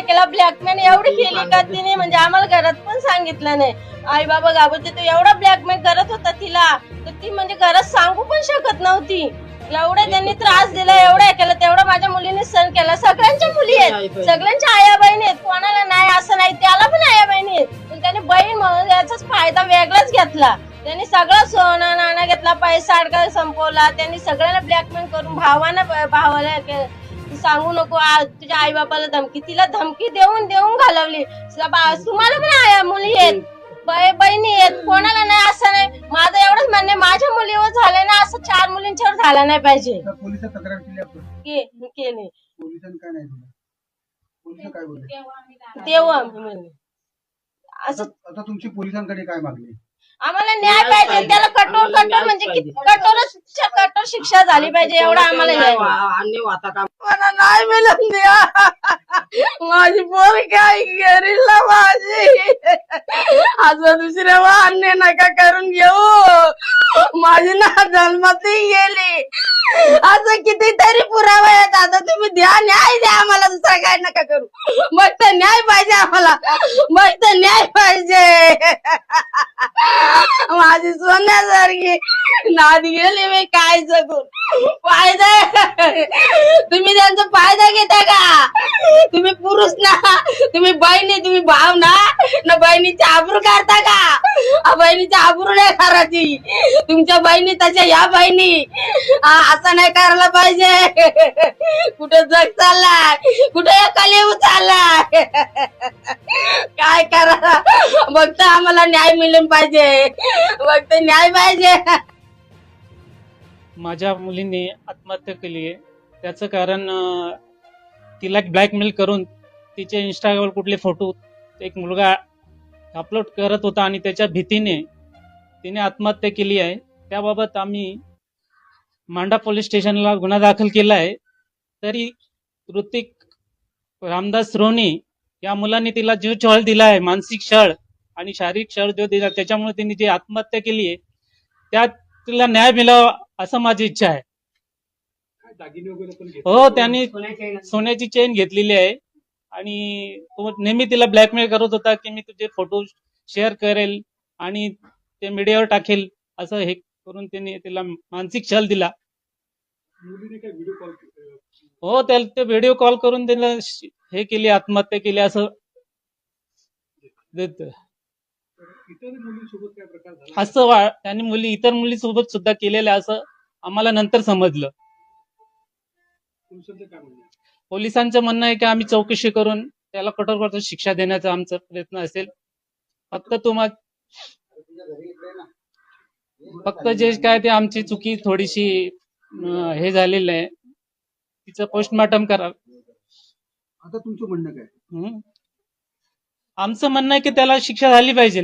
केला ब्लॅकमेल एवढी केली का तिने? म्हणजे आम्हाला घरात पण सांगितलं नाही. आई बाबा घाबरते तो एवढा ब्लॅकमेल करत होता तिला तर ती म्हणजे घरात सांगू पण शकत नव्हती. एवढा त्यांनी त्रास दिला एवढा केला तेवढा माझ्या मुलीने सण केला. सगळ्यांच्या मुली आहेत. सगळ्यांच्या आया बहिणी आहेत. कोणाला नाही असं नाही त्याला पण आया बहिणी आहेत. पण त्याने बहीण म्हणून याचाच फायदा वेगळाच घेतला. त्यांनी सगळं सोनं नाणं घेतला पैसा अडका संपवला. त्यांनी सगळ्यांना ब्लॅकमेल करून भावानं भावाला के- सांगू नको आ- तुझ्या आई बापाला धमकी. तिला धमकी देऊन देऊन घालवली. तुम्हाला पण आया मुली आहेत. बै- बहिणी आहेत. कोणाला नाही असं नाही. माझं एवढंच म्हणणं माझ्या मुलीवर झालं ना असं चार मुलींच्यावर झालं नाही पाहिजे. आता पोलिसात तक्रार केली आपण. के- केले. पोलिसांनी काय नाही दिलं? पोलीस काय बोलले? तेव्हा आम्ही म्हणले. असं आता तुमची पोलिसांकडे काय मागणी आम्हाला न्याय पाहिजे. त्याला कठोर कठोर म्हणजे कठोरच कठोर शिक्षा झाली पाहिजे. एवढा आम्हाला. मला नाही मिळत द्या माझी पोर काय गेरीला माझी. असं दुसऱ्या अन्य नका करून घेऊ. माझी ना जन्मातही गेली. असं कितीतरी पुरावा आहेत. आता तुम्ही द्या न्याय द्या आम्हाला. दुसरा काय नका करू. मग तर न्याय पाहिजे आम्हाला. मग तर न्याय पाहिजे. माझी सोन्यासारखी. नाद गेले मी काय जगून फायदा तुम्ही त्यांचा फायदा घेता का? तुम्ही पुरुष ना? तुम्ही बहिणी तुम्ही भाव ना? ना बहिणीची आबरू काढता का? बहिणीचे बहिणीची आबरू नाही करायची तुमच्या बहिणी तशा या बहिणी. असं नाही करायला पाहिजे. कुठे जग चाललाय? कुठे कलेऊ चाललाय? काय करा फक्त आम्हाला न्याय मिळून पाहिजे. फक्त न्याय पाहिजे. माझ्या मुलीने आत्महत्या केली आहे. त्याचं कारण तिला ब्लॅकमेल करून तिचे इंस्टाग्रामवर कुठले फोटो एक मुलगा अपलोड करत होता आणि त्याच्या भीतीने तिने आत्महत्या केली आहे. त्याबाबत आम्ही मांडा पोलीस स्टेशनला गुन्हा दाखल केला आहे. तरी ऋतिक रामदास रोनी या मुलाने तिला जीव छळ दिला आहे मानसिक छळ आणि शारीरिक छळ जो दिला त्याच्यामुळे तिने जी आत्महत्या केली आहे त्यात तिला न्याय मिळावा असं माझी इच्छा आहे. हो त्यांनी सोन्याची चेन घेतलेली आहे. आणि तो नेहमी तिला ब्लॅकमेल करत होता की मी तुझे फोटो शेअर करेल आणि ते मीडियावर टाकेल असं हे करून त्यांनी तिला मानसिक छल दिला. हो त्याला ते व्हिडिओ कॉल करून त्याला श- हे केली आत्महत्या केली असं. देत. असं वा त्यांनी मुली इतर मुलीसोबत सुद्धा केलेलं आहे असं आम्हाला नंतर समजलं. पोलिसांचं म्हणणं आहे की आम्ही चौकशी करून त्याला कठोर कठोर शिक्षा देण्याचा आमचा प्रयत्न असेल. फक्त तुम्हाला फक्त जे काय ते आमची चुकी थोडीशी अं, हे झालेलं आहे. तिचं पोस्टमॉर्टम करा आता तुमचं म्हणणं काय? आमचं म्हणणं आहे की त्याला शिक्षा झाली पाहिजे.